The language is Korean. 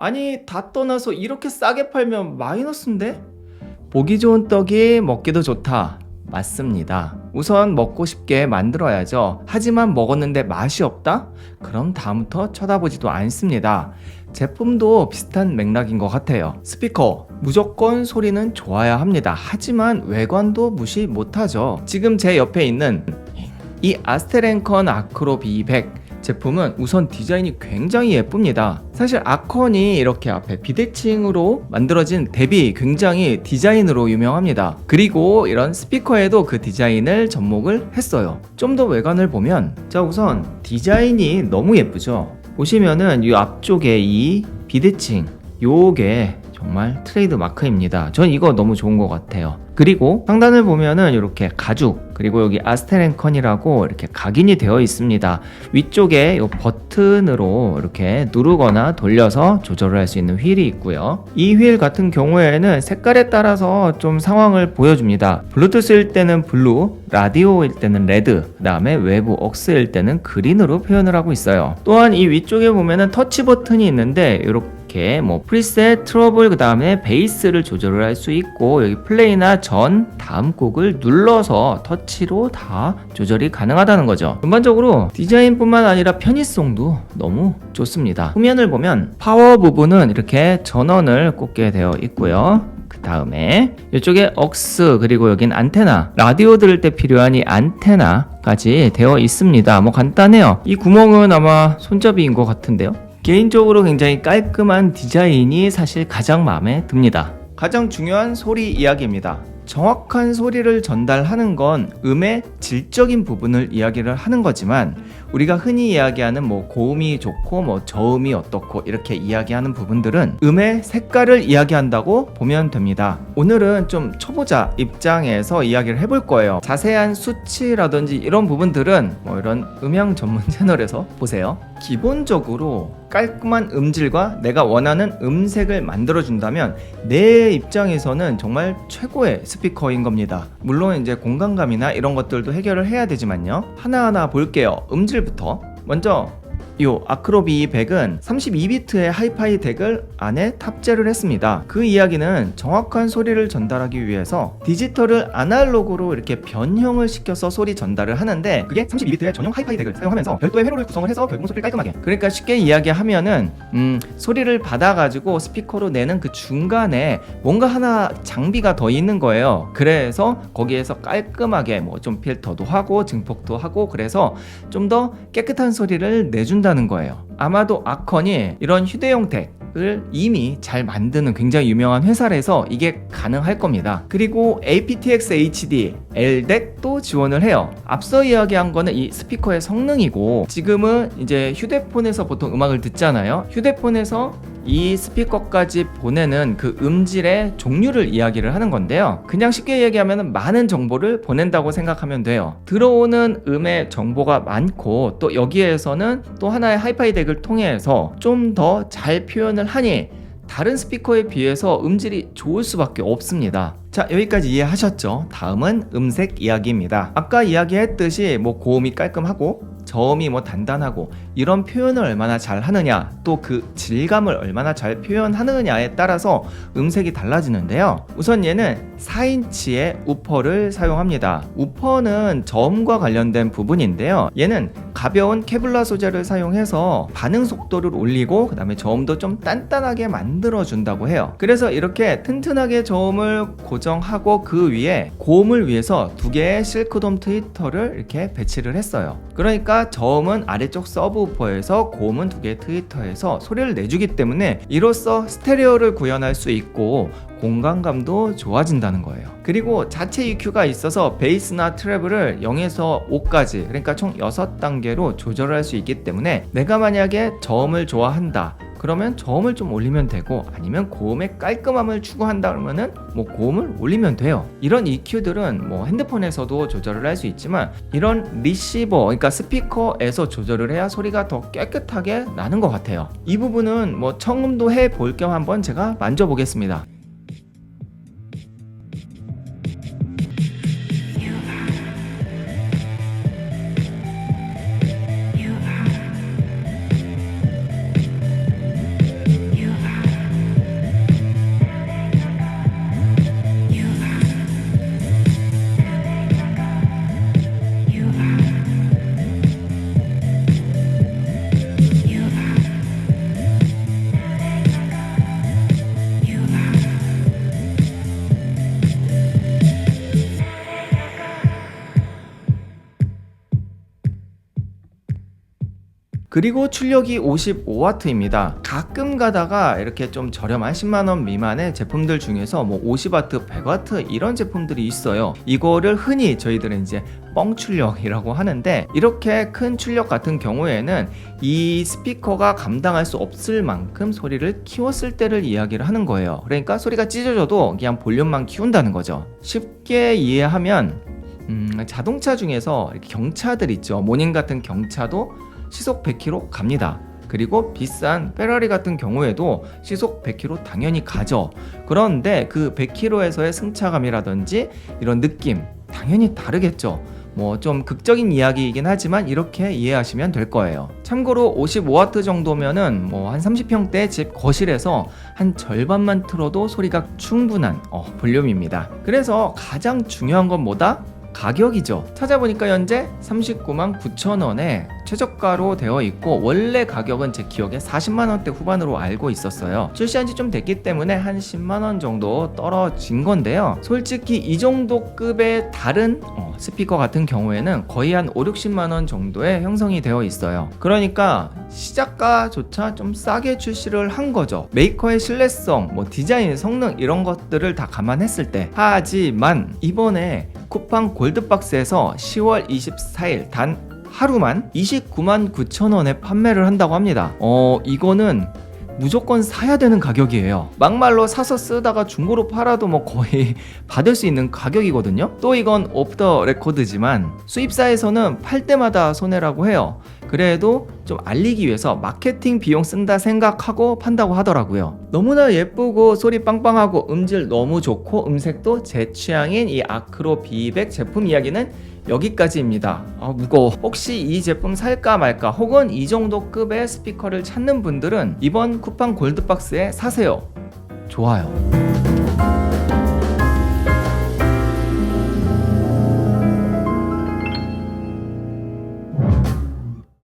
아니 다 떠나서 이렇게 싸게 팔면 마이너스인데? 보기 좋은 떡이 먹기도 좋다. 맞습니다. 우선 먹고 싶게 만들어야죠. 하지만 먹었는데 맛이 없다? 그럼 다음부터 쳐다보지도 않습니다. 제품도 비슷한 맥락인 것 같아요. 스피커. 무조건 소리는 좋아야 합니다. 하지만 외관도 무시 못하죠. 지금 제 옆에 있는 이 아스테렌컨 아크로 B100 제품은 우선 디자인이 굉장히 예쁩니다. 사실 아컨이 이렇게 앞에 비대칭으로 만들어진 대비 굉장히 디자인으로 유명합니다. 그리고 이런 스피커에도 그 디자인을 접목을 했어요. 좀 더 외관을 보면 자 우선 디자인이 너무 예쁘죠. 보시면은 이 앞쪽에 이 비대칭 요게 정말 트레이드 마크입니다. 전 이거 너무 좋은 것 같아요. 그리고 상단을 보면은 이렇게 가죽 그리고 여기 아스테렌컨이라고 이렇게 각인이 되어 있습니다. 위쪽에 이 버튼으로 이렇게 누르거나 돌려서 조절을 할 수 있는 휠이 있고요. 이 휠 같은 경우에는 색깔에 따라서 좀 상황을 보여줍니다. 블루투스일 때는 블루, 라디오일 때는 레드, 그 다음에 외부 억스일 때는 그린으로 표현을 하고 있어요. 또한 이 위쪽에 보면은 터치 버튼이 있는데 이렇게 이렇게 뭐 프리셋, 트러블 그 다음에 베이스를 조절을 할 수 있고 여기 플레이나 전 다음 곡을 눌러서 터치로 다 조절이 가능하다는 거죠. 전반적으로 디자인뿐만 아니라 편의성도 너무 좋습니다. 후면을 보면 파워 부분은 이렇게 전원을 꽂게 되어 있고요. 그 다음에 이쪽에 억스 그리고 여긴 안테나 라디오 들을 때 필요한 이 안테나까지 되어 있습니다. 뭐 간단해요. 이 구멍은 아마 손잡이인 것 같은데요. 개인적으로 굉장히 깔끔한 디자인이 사실 가장 마음에 듭니다. 가장 중요한 소리 이야기입니다. 정확한 소리를 전달하는 건 음의 질적인 부분을 이야기를 하는 거지만 우리가 흔히 이야기하는 뭐 고음이 좋고 뭐 저음이 어떻고 이렇게 이야기하는 부분들은 음의 색깔을 이야기한다고 보면 됩니다. 오늘은 좀 초보자 입장에서 이야기를 해볼 거예요. 자세한 수치라든지 이런 부분들은 뭐 이런 음향 전문 채널에서 보세요. 기본적으로 깔끔한 음질과 내가 원하는 음색을 만들어준다면 내 입장에서는 정말 최고의 스피커인 겁니다. 물론 이제 공간감이나 이런 것들도 해결을 해야 되지만요. 하나하나 볼게요. 음질부터. 먼저 이 아크로비 100은 32비트의 하이파이 덱을 안에 탑재를 했습니다. 그 이야기는 정확한 소리를 전달하기 위해서 디지털을 아날로그로 이렇게 변형을 시켜서 소리 전달을 하는데 그게 32비트의 전용 하이파이 덱을 사용하면서 별도의 회로를 구성을 해서 결국 소리를 깔끔하게 그러니까 쉽게 이야기하면은 음, 소리를 받아가지고 스피커로 내는 그 중간에 뭔가 하나 장비가 더 있는 거예요. 그래서 거기에서 깔끔하게 뭐 좀 필터도 하고 증폭도 하고 그래서 좀 더 깨끗한 소리를 내준다 는 거예요. 아마도 아컨이 이런 휴대용 덱 을 이미 잘 만드는 굉장히 유명한 회사라서 이게 가능할 겁니다. 그리고 aptX HD LDEC도 지원을 해요. 앞서 이야기한 거는 이 스피커의 성능이고 지금은 이제 휴대폰에서 보통 음악을 듣잖아요. 휴대폰에서 이 스피커까지 보내는 그 음질의 종류를 이야기를 하는 건데요. 그냥 쉽게 얘기하면 많은 정보를 보낸다고 생각하면 돼요. 들어오는 음의 정보가 많고 또 여기에서는 또 하나의 하이파이 덱을 통해서 좀 더 잘 표현을 하니 다른 스피커에 비해서 음질이 좋을 수밖에 없습니다. 자, 여기까지 이해하셨죠? 다음은 음색 이야기입니다. 아까 이야기했듯이 뭐 고음이 깔끔하고 저음이 뭐 단단하고 이런 표현을 얼마나 잘 하느냐 또 그 질감을 얼마나 잘 표현하느냐에 따라서 음색이 달라지는데요. 우선 얘는 4인치의 우퍼를 사용합니다. 우퍼는 저음과 관련된 부분인데요. 얘는 가벼운 케블라 소재를 사용해서 반응 속도를 올리고 그 다음에 저음도 좀 단단하게 만들어 준다고 해요. 그래서 이렇게 튼튼하게 저음을 고 정하고 그 위에 고음을 위해서 두 개의 실크돔 트위터를 이렇게 배치를 했어요. 그러니까 저음은 아래쪽 서브우퍼에서 고음은 두 개의 트위터에서 소리를 내주기 때문에 이로써 스테레오를 구현할 수 있고 공간감도 좋아진다는 거예요. 그리고 자체 EQ가 있어서 베이스나 트래블을 0에서 5까지 그러니까 총 6단계로 조절할 수 있기 때문에 내가 만약에 저음을 좋아한다. 그러면 저음을 좀 올리면 되고 아니면 고음의 깔끔함을 추구한다 그러면은 뭐 고음을 올리면 돼요. 이런 EQ들은 뭐 핸드폰에서도 조절을 할 수 있지만 이런 리시버 그러니까 스피커에서 조절을 해야 소리가 더 깨끗하게 나는 것 같아요. 이 부분은 뭐 청음도 해 볼 겸 한번 제가 만져보겠습니다. 그리고 출력이 55W입니다. 가끔 가다가 이렇게 좀 저렴한 10만원 미만의 제품들 중에서 뭐 50W, 100W 이런 제품들이 있어요. 이거를 흔히 저희들은 이제 뻥 출력이라고 하는데 이렇게 큰 출력 같은 경우에는 이 스피커가 감당할 수 없을 만큼 소리를 키웠을 때를 이야기를 하는 거예요. 그러니까 소리가 찢어져도 그냥 볼륨만 키운다는 거죠. 쉽게 이해하면 음, 자동차 중에서 경차들 있죠. 모닝 같은 경차도 시속 100km 갑니다. 그리고 비싼 페라리 같은 경우에도 시속 100km 당연히 가죠. 그런데 그 100km에서의 승차감이라든지 이런 느낌 당연히 다르겠죠. 뭐 좀 극적인 이야기이긴 하지만 이렇게 이해하시면 될 거예요. 참고로 55W 정도면은 뭐 한 30평대 집 거실에서 한 절반만 틀어도 소리가 충분한 어, 볼륨입니다. 그래서 가장 중요한 건 뭐다? 가격이죠. 찾아보니까 현재 39만 9천 원에 최저가로 되어 있고 원래 가격은 제 기억에 40만 원대 후반으로 알고 있었어요. 출시한 지 좀 됐기 때문에 한 10만 원 정도 떨어진 건데요. 솔직히 이 정도 급의 다른 어, 스피커 같은 경우에는 거의 한 5, 60만 원 정도에 형성이 되어 있어요. 그러니까 시작가조차 좀 싸게 출시를 한 거죠. 메이커의 신뢰성, 뭐 디자인, 성능 이런 것들을 다 감안했을 때 하지만 이번에 쿠팡 골드박스에서 10월 24일 단 하루만 29만 9천 원에 판매를 한다고 합니다. 어, 이거는 무조건 사야 되는 가격이에요. 막말로 사서 쓰다가 중고로 팔아도 뭐 거의 받을 수 있는 가격이거든요. 또 이건 오프 더 레코드지만 수입사에서는 팔 때마다 손해라고 해요. 그래도 좀 알리기 위해서 마케팅 비용 쓴다 생각하고 판다고 하더라고요. 너무나 예쁘고 소리 빵빵하고 음질 너무 좋고 음색도 제 취향인 이 아크로 B200 제품 이야기는 여기까지입니다. 아, 무거워. 혹시 이 제품 살까 말까 혹은 이 정도 급의 스피커를 찾는 분들은 이번 쿠팡 골드박스에 사세요. 좋아요.